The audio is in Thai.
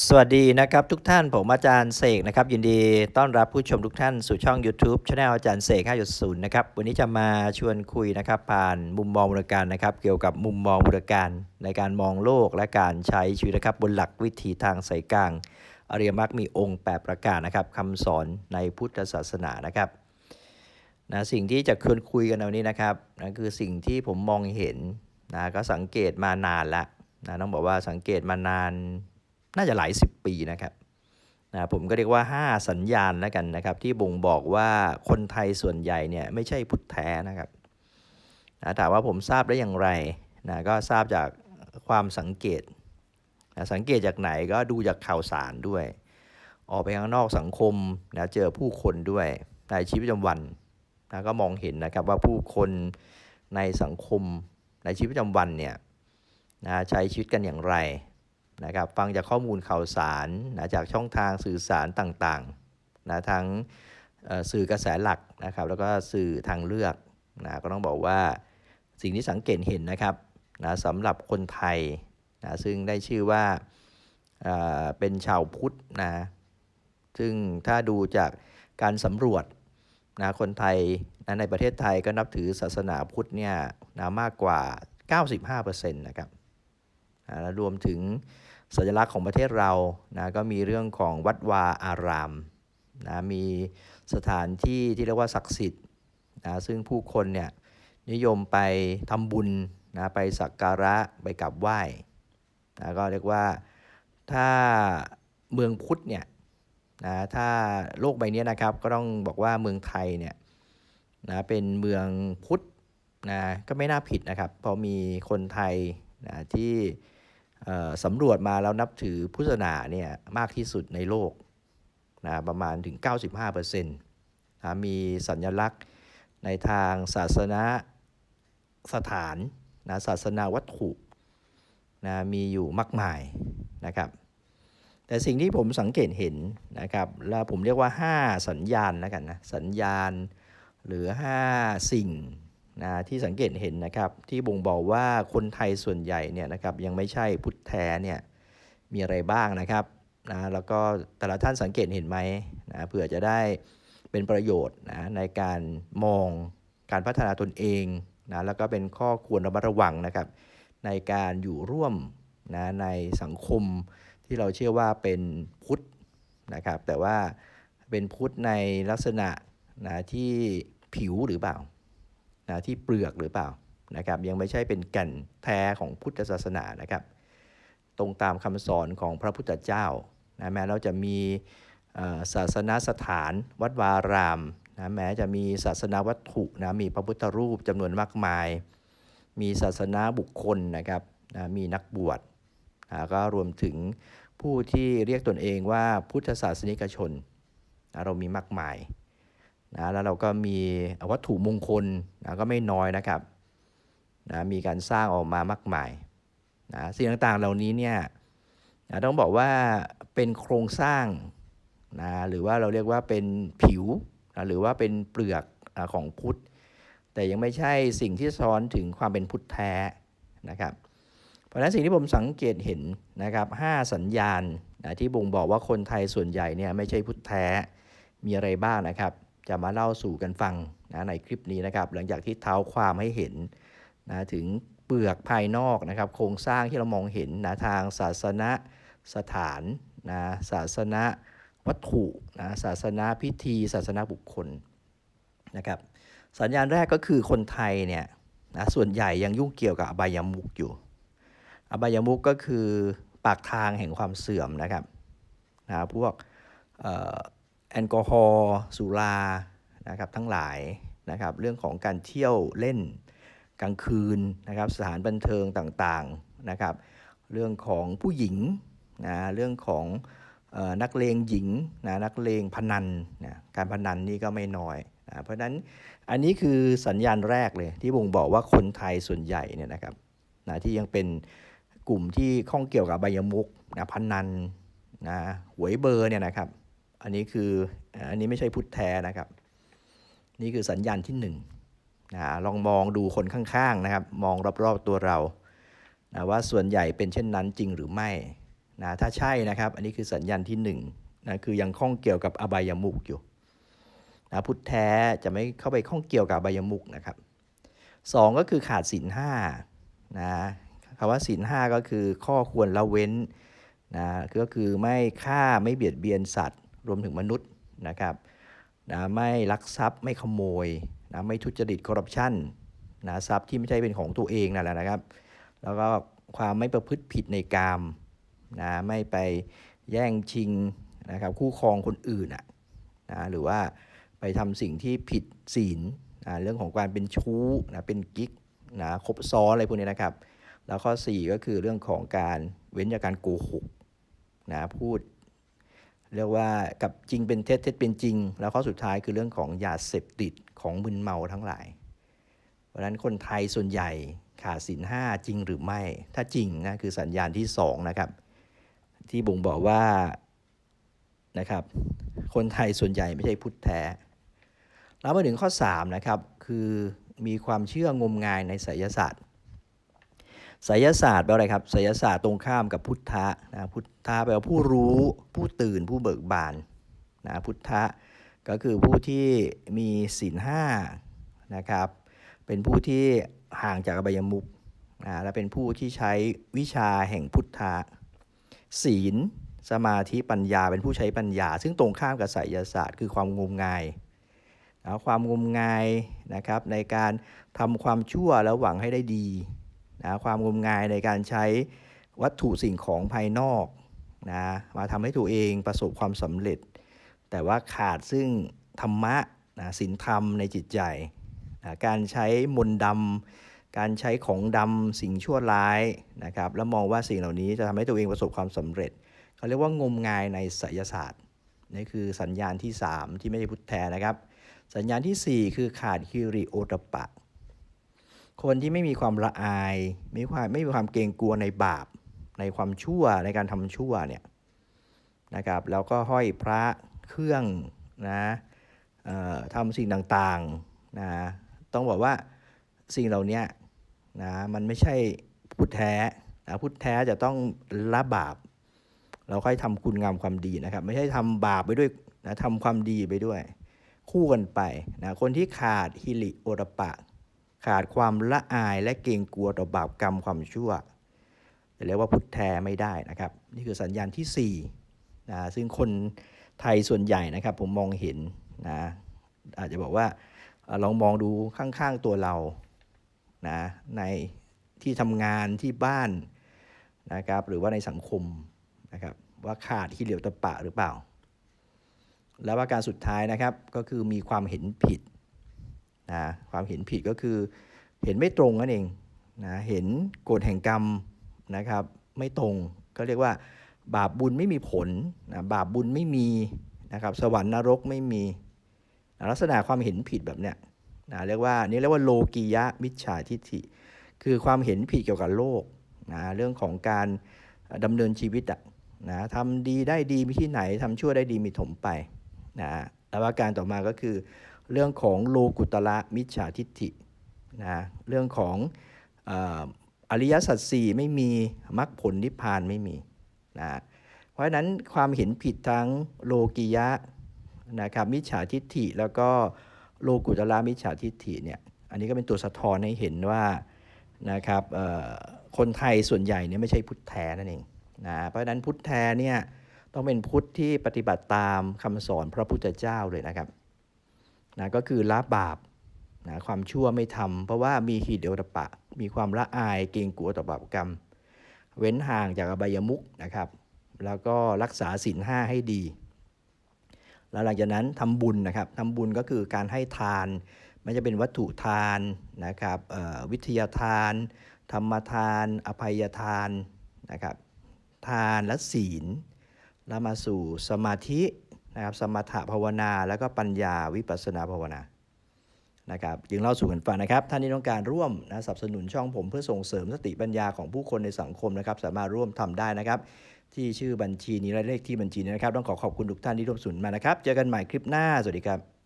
สวัสดีนะครับทุกท่านผมอาจารย์เสกนะครับยินดีต้อนรับผู้ชมทุกท่านสู่ช่อง YouTube Channel อาจารย์เสก5.0นะครับวันนี้จะมาชวนคุยนะครับผ่านมุมมองบริการนะครับเกี่ยวกับมุมมองบริการในการมองโลกและการใช้ชีวิตนะครับบนหลักวิถีทางสายกลาง อริยมรรคมีองค์ 8 ประการนะครับคำสอนในพุทธศาสนานะครับนะสิ่งที่จะควรคุยกันในวันนี้นะครับนั่นคือสิ่งที่ผมมองเห็นนะก็สังเกตมานานละนะต้องบอกว่าสังเกตมานาน น่าจะหลายสิบปีนะครับนะผมก็เรียกว่า 5 สัญญาณแล้วกันนะครับ ที่บ่งบอกว่าคนไทยส่วนใหญ่เนี่ยไม่ใช่พุทธแท้นะครับนะถามว่าผมทราบได้อย่างไรนะก็ทราบจากความสังเกตนะสังเกตจากไหนก็ดูจากข่าวสารด้วย ออกไปข้างนอกสังคมนะเจอผู้คนด้วยในชีวิตประจำวันนะก็มองเห็นนะครับว่าผู้คนในสังคมในชีวิตประจำวันเนี่ยนะใช้ชีวิตกันอย่างไร นะครับฟังจากข้อมูลข่าวสารนะจากช่องทางสื่อสารต่างๆนะทั้งสื่อกระแสหลักนะครับแล้วก็สื่อทางเลือกนะก็ต้องบอกว่าสิ่งที่สังเกตเห็นนะครับนะสำหรับคนไทยนะซึ่งได้ชื่อว่าเเป็นชาวพุทธนะซึ่งถ้าดูจากการสำรวจนะคนไทยนะในประเทศไทยก็นับถือศาสนาพุทธเนี่ยนะมากกว่า 95%นะครับอ่าแล้วรวมถึง สัญลักษณ์ของประเทศเรานะก็มีเรื่องของวัดวาอารามนะมีสถานที่ที่เรียกว่าศักดิ์สิทธิ์นะซึ่งผู้คนเนี่ยนิยมไปทำบุญนะไปสักการะไปกราบไหว้นะก็เรียกว่าถ้าเมืองพุทธเนี่ยนะถ้าโลกใบนี้นะครับก็ต้องบอกว่าเมืองไทยเนี่ยนะเป็นเมืองพุทธนะก็ไม่น่าผิดนะครับพราะมีคนไทยนะที่ สำรวจมาแล้วนับถือพุทธศาสนาเนี่ยมากที่สุดในโลกนะประมาณถึง 95%นะมีสัญลักษณ์ในทางศาสนาสถานนะศาสนาวัตถุนะมีอยู่มากมายนะครับ แต่สิ่งที่ผมสังเกตเห็นนะครับ แล้วผมเรียกว่า 5 สัญญาณแล้วกันนะ สัญญาณหรือ 5 สิ่ง นะที่สังเกตเห็นนะครับที่บ่งบอกว่าคนไทยส่วนใหญ่เนี่ยนะครับยังไม่ใช่พุทธแท้เนี่ยมีอะไรบ้างนะครับนะแล้วก็แต่ละท่านสังเกตเห็นไหมนะเผื่อจะได้เป็นประโยชน์นะในการมองการพัฒนาตนเองนะแล้วก็เป็นข้อควรระมัดระวังนะครับ ในการอยู่ร่วมนะในสังคมที่เราเชื่อว่าเป็นพุทธนะครับ แต่ว่าเป็นพุทธในลักษณะนะที่ผิวหรือเปล่า นะที่เปลือกหรือเปล่านะครับ ยังไม่ใช่เป็นแก่นแท้ของพุทธศาสนานะครับ ตรงตามคำสอนของพระพุทธเจ้านะแม้เราจะมีศาสนาสถานวัดวารามนะแม้จะมีศาสนาวัตถุนะมีพระพุทธรูปจำนวนมากมาย มีศาสนาบุคคลนะครับนะมีนักบวชนะก็รวมถึงผู้ที่เรียกตนเองว่าพุทธศาสนิกชนนะเรามีมากมาย นะแล้วเราก็มีวัตถุมงคลนะก็ไม่น้อยนะครับนะมีการสร้างออกมามากมายนะสิ่งต่างๆเหล่านี้เนี่ยนะต้องบอกว่าเป็นโครงสร้างนะหรือว่าเราเรียกว่าเป็นผิวนะหรือว่าเป็นเปลือกอาของพุทธ แต่ยังไม่ใช่สิ่งที่ซ้อนถึงความเป็นพุทธแท้นะครับ เพราะฉะนั้นสิ่งที่ผมสังเกตเห็นนะครับห้าสัญญาณนะที่บ่งบอกว่าคนไทยส่วนใหญ่เนี่ยไม่ใช่พุทธแท้มีอะไรบ้างนะครับ จะมาเล่าสู่กันฟังนะในคลิปนี้นะครับ หลังจากที่เท้าความให้เห็นนะถึงเปลือกภายนอกนะครับ โครงสร้างที่เรามองเห็นนะทางศาสนสถานนะศาสนาวัตถุนะศาสนาพิธี ศาสนาบุคคลนะครับ สัญญาณแรกก็คือคนไทยเนี่ยนะส่วนใหญ่ยังยุ่งเกี่ยวกับอบายามุกอยู่ อบายามุกก็คือปากทางแห่งความเสื่อมนะครับนะพวกเอ่อ แอลกอฮอล์สุรานะครับทั้งหลายนะครับเรื่องของการเที่ยวเล่นกลางคืนนะครับสถานบันเทิงต่างๆนะครับเรื่องของผู้หญิงนะเรื่องของออนักเลงหญิงนะนักเลงพนันนะการพนันนี่ก็ไม่น้อยนะเพราะฉะนั้นอันนี้คือสัญญาณแรกเลยที่บ่งบอกว่าคนไทยส่วนใหญ่เนี่ยนะครับนะที่ยังเป็นกลุ่มที่ข้องเกี่ยวกับใบยมุกนะพนันนะหวยเบอร์เนี่ยนะครับ อันนี้คืออันนี้ไม่ใช่พุทธแท้นะครับ นี่คือสัญญาณที่หนึ่งนะลองมองดูคนข้างๆนะครับ มองรอบๆตัวเรานะว่าส่วนใหญ่เป็นเช่นนั้นจริงหรือไม่นะถ้าใช่นะครับ อันนี้คือสัญญาณที่1นงนะคือยังข้องเกี่ยวกับอบายมุกอยู่นะพุทธแท้จะไม่เข้าไปข้องเกี่ยวกับอบายมุกนะครับสองก็คือขาดศีลห้านะคำว่าศีลห้าก็คือข้อควรละเว้นนะก็คือไม่ฆ่าไม่เบียดเบียนสัตว์ รวมถึงมนุษย์นะครับนะไม่ลักทรัพย์ไม่ขโมยนะไม่ทุจริตคอร์รัปชันนะทรัพย์ที่ไม่ใช่เป็นของตัวเองนั่นแหละนะครับ แล้วก็ความไม่ประพฤติผิดในกามนะไม่ไปแย่งชิงนะครับคู่ครองคนอื่นอะนะหรือว่าไปทำสิ่งที่ผิดศีลนะเรื่องของการเป็นชู้นะเป็นกิ๊กนะคบซ้อนอะไรพวกนี้นะครับ แล้วข้อ 4 ก็คือเรื่องของการเว้นจากการโกหกนะพูด เรียกว่ากับจริงเป็นเท็จเท็จเป็นจริง แล้วข้อสุดท้ายคือเรื่องของยาเสพติดของมึนเมาทั้งหลาย เพราะฉะนั้นคนไทยส่วนใหญ่ขาดศีลห้าจริงหรือไม่ ถ้าจริงนะคือสัญญาณที่2นะครับที่บ่งบอกว่านะครับคนไทยส่วนใหญ่ไม่ใช่พุทธแท้ แล้วมาถึงข้อ3นะครับคือมีความเชื่องมงายในไสยศาสตร์ ไสยศาสตร์แปลว่าอะไรครับไสยศาสตร์ตรงข้ามกับพุทธะนะพุทธะแปลว่าผู้รู้ผู้ตื่นผู้เบิกบานนะพุทธะก็คือผู้ที่มีศีลห้านะครับ เป็นผู้ที่ห่างจากอบายมุขนะและเป็นผู้ที่ใช้วิชาแห่งพุทธะศีลสมาธิปัญญาเป็นผู้ใช้ปัญญา ซึ่งตรงข้ามกับไสยศาสตร์คือความงมงายนะความงมงายนะครับในการทำความชั่วแล้วหวังให้ได้ดี นะความงมงายในการใช้วัตถุสิ่งของภายนอกนะมาทำให้ตัวเองประสบความสำเร็จ แต่ว่าขาดซึ่งธรรมะนะศีลธรรมในจิตใจนะการใช้มนต์ดำการใช้ของดำสิ่งชั่วร้ายนะครับแล้วมองว่าสิ่งเหล่านี้จะทำให้ตัวเองประสบความสำเร็จเขาเรียกว่างมงายในไสยศาสตร์นี่คือสัญญาณที่ 3 ที่ไม่ใช่พุทธแท้นะครับ สัญญาณทีสี่4 คือขาดฮิริโอตปะ คนที่ไม่มีความละอาย ไม่ความไม่มีความเกรงกลัวในบาป ในความชั่วในการทำชั่วเนี่ยนะครับ แล้วก็ห้อยพระเครื่องนะทำสิ่งต่างๆนะต้องบอกว่าสิ่งเหล่านี้นะมันไม่ใช่พุทธแท้นะพุทธแท้จะต้องละบาป เราค่อยทำคุณงามความดีนะครับ ไม่ใช่ทำบาปไปด้วยนะทำความดีไปด้วย คู่กันไปนะคนที่ขาดฮิริโอตปะ ขาดความละอายและเกรงกลัวต่อบาปกรรมความชั่วจะเรียกว่าพุทธแท้ไม่ได้นะครับ นี่คือสัญญาณที่4นะซึ่งคนไทยส่วนใหญ่นะครับ ผมมองเห็นนะอาจจะบอกว่าลองมองดูข้างๆตัวเรานะในที่ทำงานที่บ้านนะครับหรือว่าในสังคมนะครับว่าขาดฮิริโอตปะหรือเปล่า แล้วว่าการสุดท้ายนะครับก็คือมีความเห็นผิด นะความเห็นผิดก็คือ เห็นไม่ตรงนั่นเองนะเห็นกฎแห่งกรรมนะครับไม่ตรงก็เรียกว่าบาปบุญไม่มีผลนะบาปบุญไม่มีนะครับสวรรค์นรกไม่มีนะลักษณะความเห็นผิดแบบเนี้ยนะเรียกว่านี่เรียกว่าโลกียะมิจฉาทิฏฐิ คือความเห็นผิดเกี่ยวกับโลกนะเรื่องของการดำเนินชีวิตอะนะทำดีได้ดีมีที่ไหนทำชั่วได้ดีมีถมไปนะแล้วว่าการต่อมาก็คือ เรื่องของโลกุตระมิจฉาทิฏฐินะเรื่องของออริยสัจสี่ไม่มีมรรคผลนิพพานไม่มีนะเพราะฉะนั้นความเห็นผิดทั้งโลกิยะนะครับมิจฉาทิฏฐิแล้วก็โลกุตระมิจฉาทิฏฐิเนี่ยอันนี้ก็เป็นตัวสะท้อนให้เห็นว่านะครับคนไทยส่วนใหญ่เนี่ยไม่ใช่พุทธแท้นั่นเองนะเพราะฉะนั้นพุทธแท้เนี่ยต้องเป็นพุทธที่ปฏิบัติตามคำสอนพระพุทธเจ้าเลยนะครับ นะก็คือละบาปนะความชั่วไม่ทำเพราะว่ามีหิริโอตปะ มีความละอายเกรงกลัวต่อบาปกรรม เว้นห่างจากอบายมุขนะครับ แล้วก็รักษาศีลห้าให้ดี แล้วหลังจากนั้นทำบุญนะครับทำบุญก็คือการให้ทาน ไม่จะเป็นวัตถุทานนะครับวิทยาทาน ธรรมทาน อภัยทานนะครับ ทานและศีลแล้วมาสู่สมาธิ นะครับสมถภาวนาแล้วก็ปัญญาวิปัสสนาภาวนานะครับจึงเล่าสู่กันฟังนะครับ ท่านที่ต้องการร่วมนะสนับสนุนช่องผมเพื่อส่งเสริมสติปัญญาของผู้คนในสังคมนะครับ สามารถร่วมทำได้นะครับ ที่ชื่อบัญชีนี้และเลขที่บัญชีนี้นะครับ ต้องขอขอบคุณทุกท่านที่ร่วมสนุนมานะครับ เจอกันใหม่คลิปหน้า สวัสดีครับ